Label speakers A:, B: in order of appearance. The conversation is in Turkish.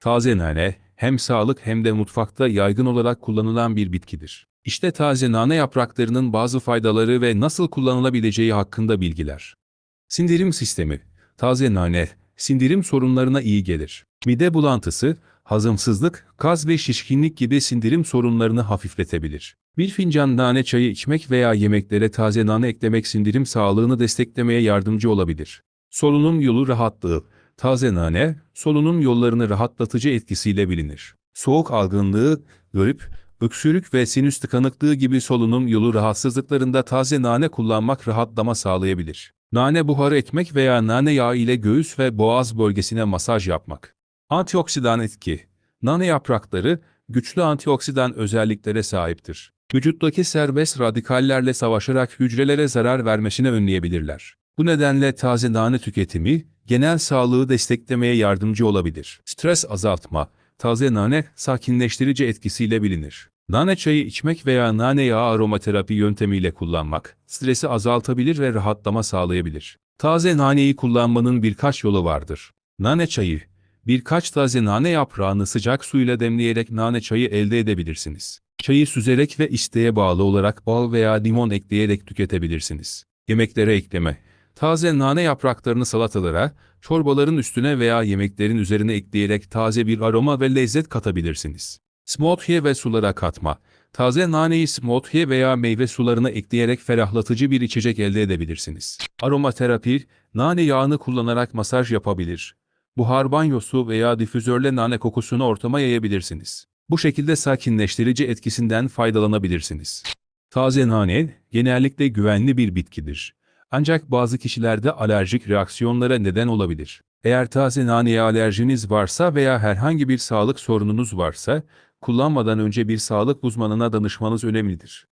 A: Taze nane, hem sağlık hem de mutfakta yaygın olarak kullanılan bir bitkidir. İşte taze nane yapraklarının bazı faydaları ve nasıl kullanılabileceği hakkında bilgiler. Sindirim sistemi. Taze nane, sindirim sorunlarına iyi gelir. Mide bulantısı, hazımsızlık, gaz ve şişkinlik gibi sindirim sorunlarını hafifletebilir. Bir fincan nane çayı içmek veya yemeklere taze nane eklemek sindirim sağlığını desteklemeye yardımcı olabilir. Solunum yolu rahatlığı. Taze nane, solunum yollarını rahatlatıcı etkisiyle bilinir. Soğuk algınlığı, grip, öksürük ve sinüs tıkanıklığı gibi solunum yolu rahatsızlıklarında taze nane kullanmak rahatlama sağlayabilir. Nane buharı etmek veya nane yağı ile göğüs ve boğaz bölgesine masaj yapmak. Antioksidan etki. Nane yaprakları güçlü antioksidan özelliklere sahiptir. Vücuttaki serbest radikallerle savaşarak hücrelere zarar vermesini önleyebilirler. Bu nedenle taze nane tüketimi genel sağlığı desteklemeye yardımcı olabilir. Stres azaltma. Taze nane sakinleştirici etkisiyle bilinir. Nane çayı içmek veya nane yağı aromaterapi yöntemiyle kullanmak, stresi azaltabilir ve rahatlama sağlayabilir. Taze naneyi kullanmanın birkaç yolu vardır. Nane çayı, birkaç taze nane yaprağını sıcak suyla demleyerek nane çayı elde edebilirsiniz. Çayı süzerek ve isteğe bağlı olarak bal veya limon ekleyerek tüketebilirsiniz. Yemeklere ekleme. Taze nane yapraklarını salatalara, çorbaların üstüne veya yemeklerin üzerine ekleyerek taze bir aroma ve lezzet katabilirsiniz. Smoothie ve sulara katma. Taze naneyi smoothie veya meyve sularına ekleyerek ferahlatıcı bir içecek elde edebilirsiniz. Aromaterapi, nane yağını kullanarak masaj yapabilir. Buhar banyosu veya difüzörle nane kokusunu ortama yayabilirsiniz. Bu şekilde sakinleştirici etkisinden faydalanabilirsiniz. Taze nane, genellikle güvenli bir bitkidir. Ancak bazı kişilerde alerjik reaksiyonlara neden olabilir. Eğer taze naneye alerjiniz varsa veya herhangi bir sağlık sorununuz varsa, kullanmadan önce bir sağlık uzmanına danışmanız önemlidir.